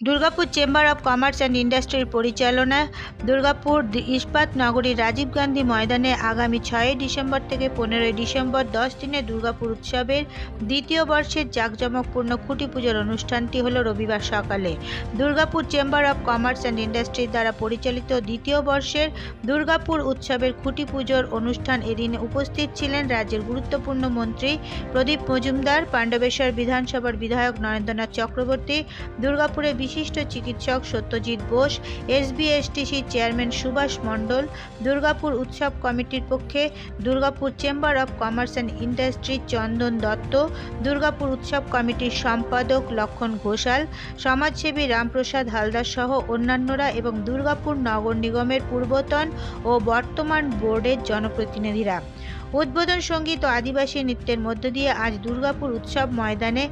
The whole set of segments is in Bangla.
Durgapur chamber of commerce and ইন্ডাস্ট্রির পরিচালনায় দুর্গাপুর ইস্পাত নগরীর রাজীব গান্ধী ময়দানে আগামী ছয়ই ডিসেম্বর থেকে পনেরোই ডিসেম্বর দশ দিনে দুর্গাপুর উৎসবের দ্বিতীয় বর্ষের জাঁকজমকপূর্ণ খুঁটি পুজোর অনুষ্ঠানটি হলো রবিবার সকালে। Durgapur chamber of commerce and ইন্ডাস্ট্রির দ্বারা পরিচালিত দ্বিতীয় বর্ষের দুর্গাপুর উৎসবের খুঁটি পুজোর অনুষ্ঠান এদিনে উপস্থিত ছিলেন রাজ্যের গুরুত্বপূর্ণ মন্ত্রী প্রদীপ মজুমদার, পাণ্ডবেশ্বর বিধানসভার বিধায়ক নরেন্দ্রনাথ চক্রবর্তী দুর্গাপুরের বিশিষ্ট চিকিৎসক সত্যজিৎ বোস এসবিএসটিসি চেয়ারম্যান সুভাষ মণ্ডল, দুর্গাপুর উৎসব কমিটির পক্ষে Durgapur chamber of commerce and industry Chandan Dutta, Durgapur উৎসব কমিটির সম্পাদক লক্ষণ ঘোষাল, সমাজসেবী রামপ্রসাদ হালদার সহ অন্যান্যরা এবং দুর্গাপুর নগর নিগমের পূর্বতন ও বর্তমান বোর্ডের জনপ্রতিনিধিরা। উদ্বোধন সংগীত ও আদিবাসী নৃত্যের মধ্য দিয়ে আজ দুর্গাপুর উৎসব ময়দানে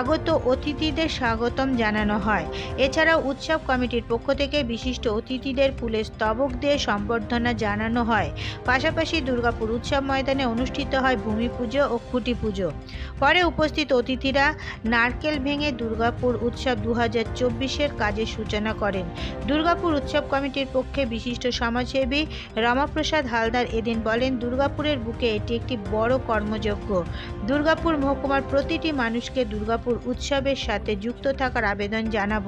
আগত অতিথিদের স্বাগতম জানানো হয়। এছাড়াও উৎসব কমিটির পক্ষ থেকে বিশিষ্ট অতিথিদের ফুলের স্তবক দিয়ে সম্বর্ধনা জানানো হয়। পাশাপাশি দুর্গাপুর উৎসব ময়দানে অনুষ্ঠিত হয় ভূমি পুজো ও খুঁটি পুজো। পরে উপস্থিত অতিথিরা নারকেল ভেঙে দুর্গাপুর উৎসব দু হাজার চব্বিশের কাজের সূচনা করেন। দুর্গাপুর উৎসব কমিটির পক্ষে বিশিষ্ট সমাজসেবী রমাপ্রসাদ হালদার এদিন বলেন, দুর্গাপুরের বুকে এটি একটি বড় কর্মযজ্ঞ। দুর্গাপুর মহকুমার প্রতিটি মানুষকে দুর্গাপুর উৎসবের সাথে যুক্ত থাকার আবেদন জানাব।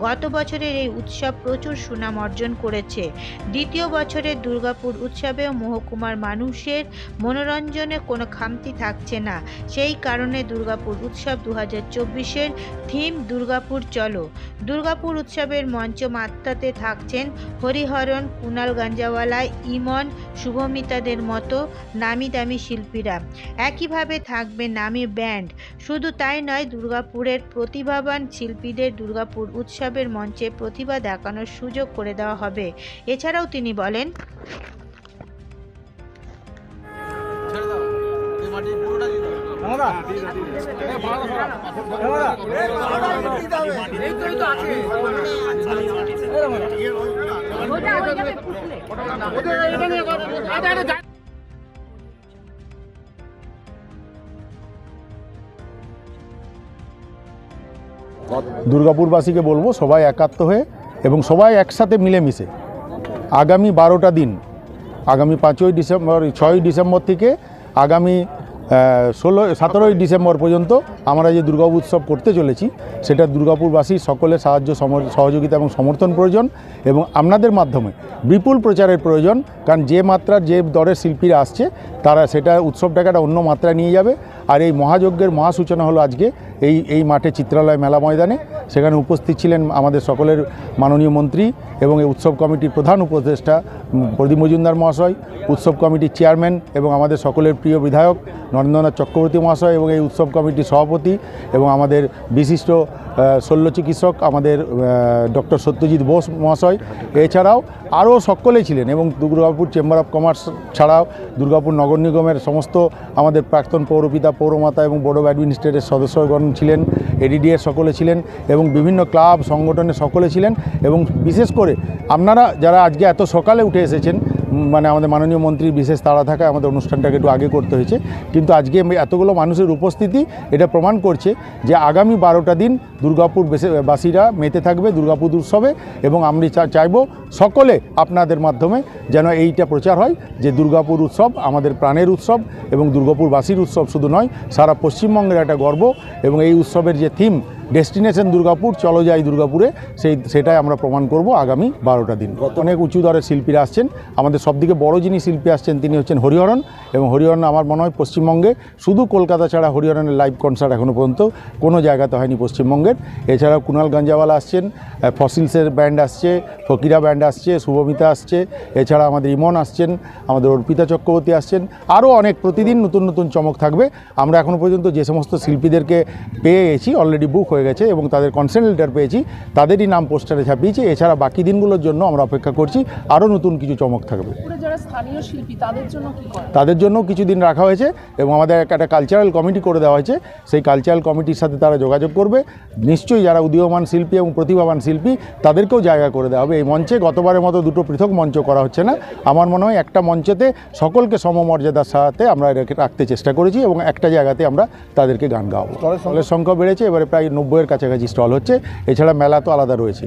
গত বছরের এই উৎসব প্রচুর সুনাম অর্জন করেছে। দ্বিতীয় বছরের দুর্গাপুর উৎসবেও মহকুমার মানুষের মনোরঞ্জনে কোনো খামতি থাকছে না। সেই কারণে দুর্গাপুর উৎসব দু হাজার চব্বিশের থিম দুর্গাপুর চলো। দুর্গাপুর উৎসবের মঞ্চ মাত্রাতে থাকছেন হরিহরণ কুনাল গাঞ্জাওয়ালা, ইমন, শুভমিতাদের মতো নামি দামি শিল্পীরা। একইভাবে থাকবে নামি ব্যান্ড। শুধু তাই নয় দুর্গাপুরের প্রতিভাবান শিল্পীদের দুর্গাপুর উৎসবের মঞ্চে প্রতিভা দেখানোর সুযোগ করে দেওয়া হবে। এছাড়াও তিনি বলেন ছেড়ে দুর্গাপুরবাসীকে বলব সবাই একাত্ম হয়ে এবং সবাই একসাথে মিলেমিশে। আগামী বারোটা দিন, আগামী পাঁচই ডিসেম্বর, ছয়ই ডিসেম্বর থেকে আগামী ষোলো, সতেরোই ডিসেম্বর পর্যন্ত আমরা যে দুর্গা উৎসব করতে চলেছি, সেটা দুর্গাপুরবাসীর সকলের সাহায্য সহযোগিতা এবং সমর্থন প্রয়োজন এবং আপনাদের মাধ্যমে বিপুল প্রচারের প্রয়োজন। কারণ যে মাত্রার যে দরের শিল্পীরা আসছে, তারা সেটা উৎসবটাকে একটা অন্য মাত্রায় নিয়ে যাবে। আর এই মহাযজ্ঞের মহাসূচনা হলো আজকে এই এই মাঠে চিত্রালয় মেলা ময়দানে। সেখানে উপস্থিত ছিলেন আমাদের সকলের মাননীয় মন্ত্রী এবং এই উৎসব কমিটির প্রধান উপদেষ্টা প্রদীপ মজুমদার মহাশয়, উৎসব কমিটির চেয়ারম্যান এবং আমাদের সকলের প্রিয় বিধায়ক নরেন্দ্রনাথ চক্রবর্তী মহাশয় এবং এই উৎসব কমিটির সভাপতি এবং আমাদের বিশিষ্ট শল্য চিকিৎসক আমাদের ডক্টর সত্যজিৎ বোস মহাশয়। এছাড়াও আরও সকলেই ছিলেন এবং দুর্গাপুর চেম্বার অফ কমার্স ছাড়াও দুর্গাপুর নগর নিগমের সমস্ত আমাদের প্রাক্তন পৌরপিতা, পৌরমাতা এবং বোর্ড অফ অ্যাডমিনিস্ট্রেটের সদস্যগণ ছিলেন, এডিডিএর সকলে ছিলেন এবং বিভিন্ন ক্লাব সংগঠনে সকলে ছিলেন এবং বিশেষ করে আপনারা যারা আজকে এত সকালে উঠে এসেছেন মানে আমাদের মাননীয় মন্ত্রীর বিশেষ তাড়া থাকায় আমাদের অনুষ্ঠানটাকে একটু আগে করতে হয়েছে। কিন্তু আজকে এতগুলো মানুষের উপস্থিতি এটা প্রমাণ করছে যে আগামী বারোটা দিন দুর্গাপুর বাসীরা মেতে থাকবে দুর্গাপুর উৎসবে এবং আমরা চা- চাইব সকলে আপনাদের মাধ্যমে যেন এইটা প্রচার হয় যে দুর্গাপুর উৎসব আমাদের প্রাণের উৎসব এবং দুর্গাপুরবাসীর উৎসব শুধু নয়, সারা পশ্চিমবঙ্গের একটা গর্ব এবং এই উৎসবের যে থিম ডেস্টিনেশন দুর্গাপুর চলো যাই দুর্গাপুরে সেই সেটাই আমরা প্রমাণ করব আগামী বারোটা দিন। অনেক উঁচু দরের শিল্পীরা আসছেন। আমাদের সবথেকে বড় যিনি শিল্পী আসছেন তিনি হচ্ছেন হরিহরণ। এবং হরিহরণ আমার মনে হয় পশ্চিমবঙ্গে শুধু কলকাতা ছাড়া হরিহরণের লাইভ কনসার্ট এখনও পর্যন্ত কোনো জায়গাতে হয়নি পশ্চিমবঙ্গের। এছাড়াও কুণাল গাঞ্জাওয়ালা আসছেন ফসিলসের ব্যান্ড আসছে ফকিরা ব্যান্ড আসছে শুভমিতা আসছে। এছাড়া আমাদের ইমন আসছেন আমাদের অর্পিতা চক্রবর্তী আসছেন। আরও অনেক প্রতিদিন নতুন নতুন চমক থাকবে। আমরা এখনও পর্যন্ত যে সমস্ত শিল্পীদেরকে পেয়ে গেছি অলরেডি বুক হয়ে গেছে এবং তাদের কনসেন্ট লেটার পেয়েছি তাদেরই নাম পোস্টারে ছাপিয়েছি। এছাড়া বাকি দিনগুলোর জন্য আমরা অপেক্ষা করছি আরও নতুন কিছু চমক থাকবে। পুরো যারা স্থানীয় শিল্পী তাদের জন্য কি করে? তাদের জন্য কিছু দিন রাখা হয়েছে এবং আমাদের এক- একটা কালচারাল কমিটি করে দেওয়া হয়েছে। সেই কালচারাল কমিটির সাথে তারা যোগাযোগ করবে। নিশ্চয়ই যারা উদীয়মান শিল্পী এবং প্রতিভাবান শিল্পী তাদেরকেও জায়গা করে দেওয়া হবে। এই মঞ্চে গতবারের মতো দুটো পৃথক মঞ্চ করা হচ্ছে না। আমার মনে হয় একটা মঞ্চেতে সকলকে সমমর্যাদার সাথে আমরা এটাকে রাখতে চেষ্টা করেছি এবং একটা জায়গাতে আমরা তাদেরকে গান গাওয়াবো। দলের সংখ্যা বেড়েছে এবারে প্রায় নব্বই নব্বইয়ের কাছাকাছি স্টল হচ্ছে। এছাড়া মেলা তো আলাদা রয়েছে